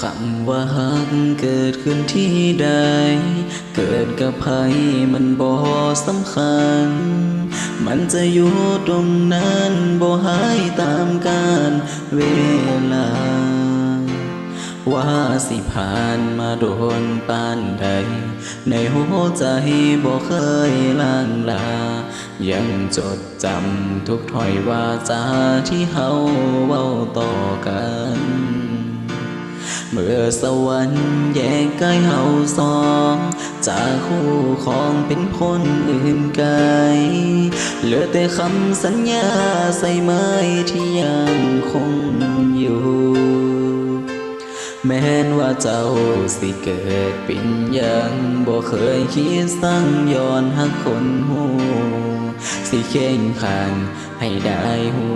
คำว่าฮักเกิดขึ้นที่ใด เกิดกับใครมันบ่สำคัญ มันจะอยู่ตรงนั้นบ่หายตามกาลเวลา ว่าสิผ่านมาโดนปานใด ในหัวใจบ่เคยล่างลา ยังจดจำทุกถ้อยว่าจาที่เฮาเว้าต่อกัน เมื่อสวรรค์แยกกายเฮาสองจากคู่ของเป็นคนอื่นไกลเหลือแต่คำสัญญาใส่ไม้ที่ยังคงอยู่ แม้นว่าเจ้าสิเกิดเป็นยังบ่เคยคิดสั่งย้อนหักคนหูสิเข่งขันให้ได้หู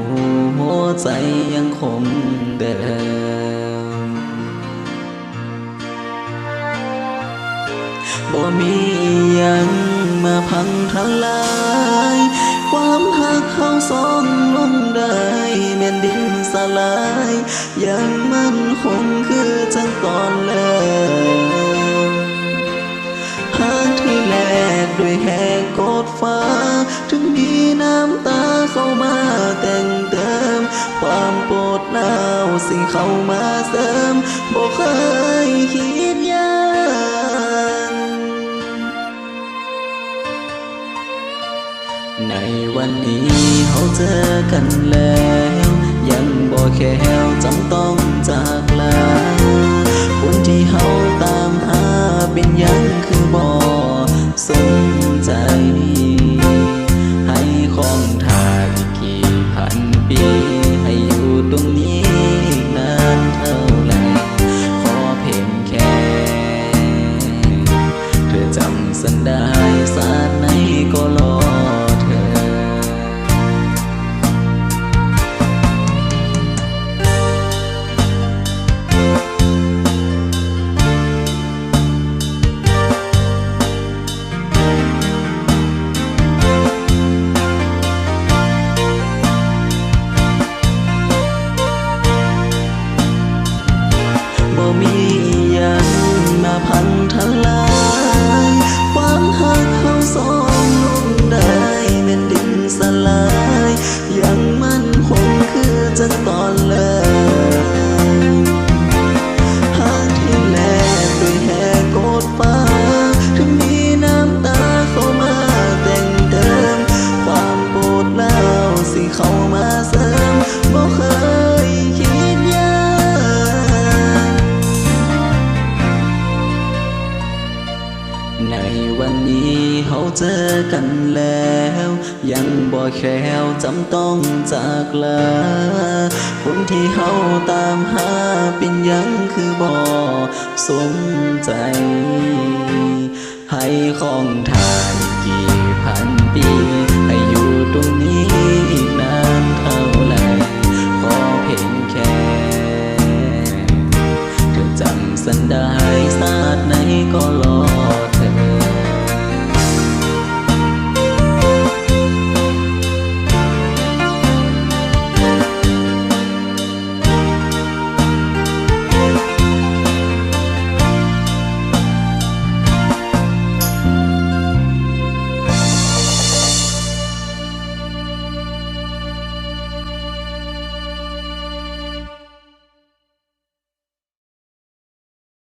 หัวใจยังคงเดิม บ่มียังมาพังทลาย ความหักเขาสองลงได้แม่นดินสลาย ยังมั่นคงคือจังตอนแรกหักที่แลกด้วยแหกกดฟ้า ถึงมีน้ำตาเข้ามาแต่งเติม ความปวดร้าวสิ่งเข้ามาเสริมบ่เคยคิด วันนี้เขาเจอกันแล้ว ยังบ่แค่จำต้องจากลาคนที่เขาตามหาเป็นยังคือบ่สนใจ ให้ของทางกี่พันปี ให้อยู่ตรงนี้นานเท่าไหร่ขอเพียงแค่ เธอจำสันได้สา จอกันแล้ว ยังบ่แคล้วจำต้องจากลาคนที่เฮาตามหาเป็นยังคือบ่สมใจ ให้ของทานกี่พันปีให้อยู่ตรงนี้อีกนานเท่าไหร่ขอเพีงแค่เธอจำสันได้สาสตร์ไหนก็รอ